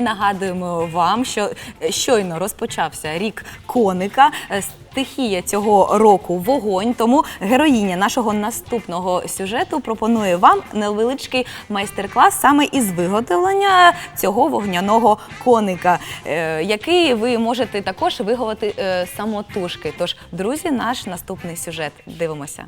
Нагадуємо вам, що щойно розпочався рік коника. Е, Стихія цього року вогонь. Тому героїня нашого наступного сюжету пропонує вам невеличкий майстер-клас саме із виготовлення цього вогняного коника, е, який ви можете також виготовити е, самотужки. Тож, друзі, наш наступний сюжет. Дивимося.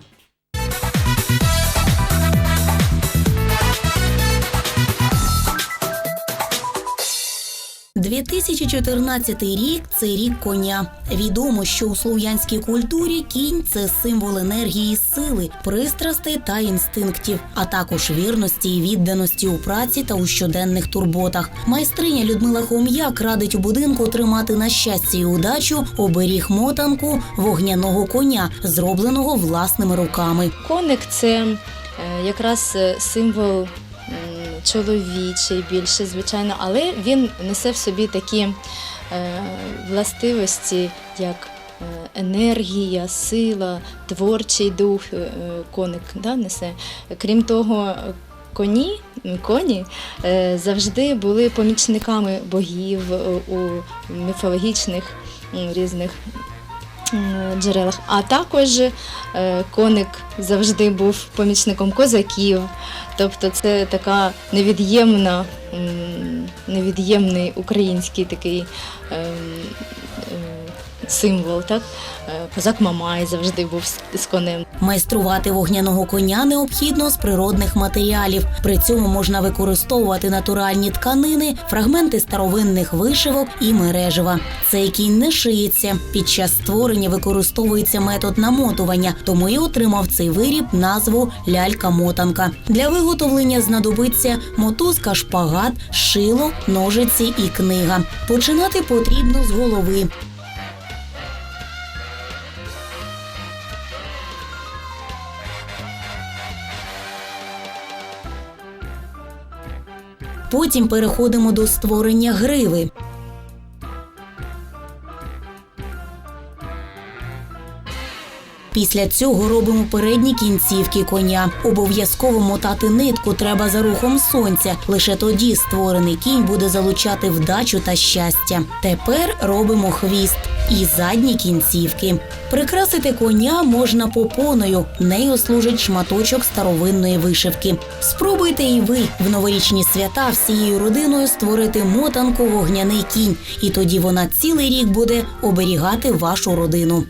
2014 рік це рік коня. Відомо, що у слов'янській культурі кінь це символ енергії, сили, пристрастей та інстинктів, а також вірності і відданості у праці та у щоденних турботах. Майстриня Людмила Хом'як радить у будинку тримати на щастя і удачу оберіг мотанку вогняного коня, зробленого власними руками. Коник це е, якраз е, символ чоловічий більше, звичайно, але він несе в собі такі е, властивості, як е, енергія, сила, творчий дух е, коник да, несе. Крім того, коні, коні завжди були помічниками богів у міфологічних різних джерелах. А також е, коник завжди був помічником козаків. Тобто це така невід'ємна, невід'ємний український такий ем, е, символ. Так? Е, Козак Мамай завжди був з- конем. Майструвати вогняного коня необхідно з природних матеріалів. При цьому можна використовувати натуральні тканини, фрагменти старовинних вишивок і мережева. Цей кінь не шиється. Під час створення використовується метод намотування, тому і отримав цей виріб назву лялька-мотанка. Для виготовлення знадобиться мотузка, шпагат, шило, ножиці і книга. Починати потрібно з голови. Потім переходимо до створення гриви. Після цього робимо передні кінцівки коня. Обов'язково мотати нитку треба за рухом сонця. Лише тоді створений кінь буде залучати вдачу та щастя. Тепер робимо хвіст і задні кінцівки. Прикрасити коня можна попоною. Нею служить шматочок старовинної вишивки. Спробуйте і ви в новорічні свята всією родиною створити мотанку вогняний кінь, і тоді вона цілий рік буде оберігати вашу родину.